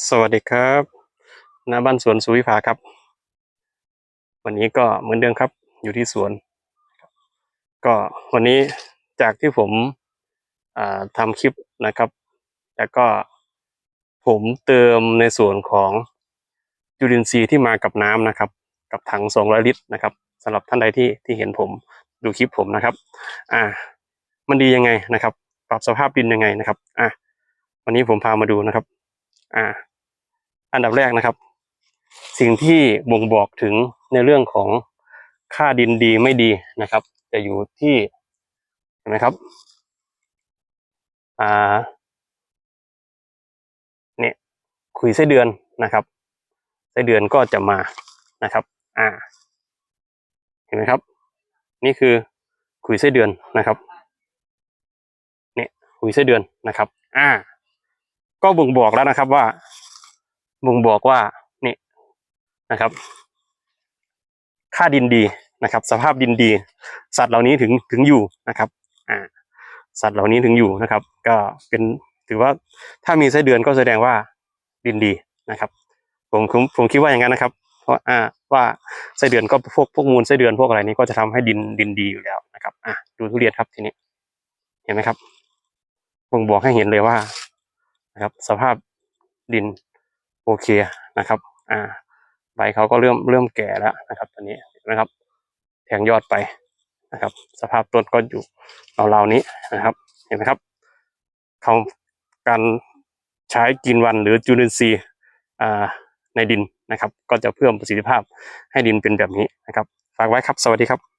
สวัสดีครับณบ้านสวนสุวิภาครับ วันนี้ก็เหมือนเดิมครับ อยู่ที่สวน ก็วันนี้จากที่ผมทำคลิปนะครับ แล้วก็ผมเติมในส่วนของจุลินทรีย์ที่มากับน้ำนะครับ กับถัง 200 ลิตรนะครับสำหรับท่านใดที่ที่เห็นผมดูคลิปผมนะครับ อ่า มันดียังไงนะครับ ปรับสภาพดินยังไงนะครับ อะวันนี้ผมพามาดูนะครับ อ่า อันดับแรกนะครับ สิ่งที่บ่งบอกถึงในเรื่องของค่าดินดีไม่ดีนะครับ จะอยู่ที่เห็นไหมครับอ่าเนี่ยขุยไส้เดือนนะครับไส้เดือนก็จะมานะครับ อ่า เห็นไหมครับ นี่คือขุยไส้เดือนนะครับ เนี่ยขุยไส้เดือนนะครับ อ่า ก็บ่งบอกแล้วนะครับว่าบ่งบอกว่านี่นะครับ ค่าดินดีนะครับ สภาพดินดี สัตว์เหล่านี้ถึงถึงอยู่นะครับอ่าสัตว์เหล่านี้ถึงอยู่นะครับ ก็เป็นถือว่าถ้ามีไส้เดือนก็แสดงว่าดินดีนะครับ ผมผมผมคิดว่าอย่างนั้นนะครับเพราะอ่าว่าไส้เดือนก็พวกพวกมูลไส้เดือนพวกอะไรนี้ก็จะทำให้ดินดินดีอยู่แล้วนะครับ อะดูทุเรียนครับทีนี้ เห็นไหมครับบ่งบอกให้เห็นเลยว่า นะครับ สภาพดินโอเคนะครับ อ่า ใบเขาก็เริ่มเริ่มแก่แล้วนะครับ ตอนนี้นไหมครับ แทงยอดไปนะครับ สภาพต้นก็อยู่ราวๆนี้นะครับ เห็นไหมครับเขาการใช้กินวันหรือจุลินทรีย์ในดินนะครับ ก็จะเพิ่มประสิทธิภาพให้ดินเป็นแบบนี้นะครับ ฝากไว้ครับ สวัสดีครับ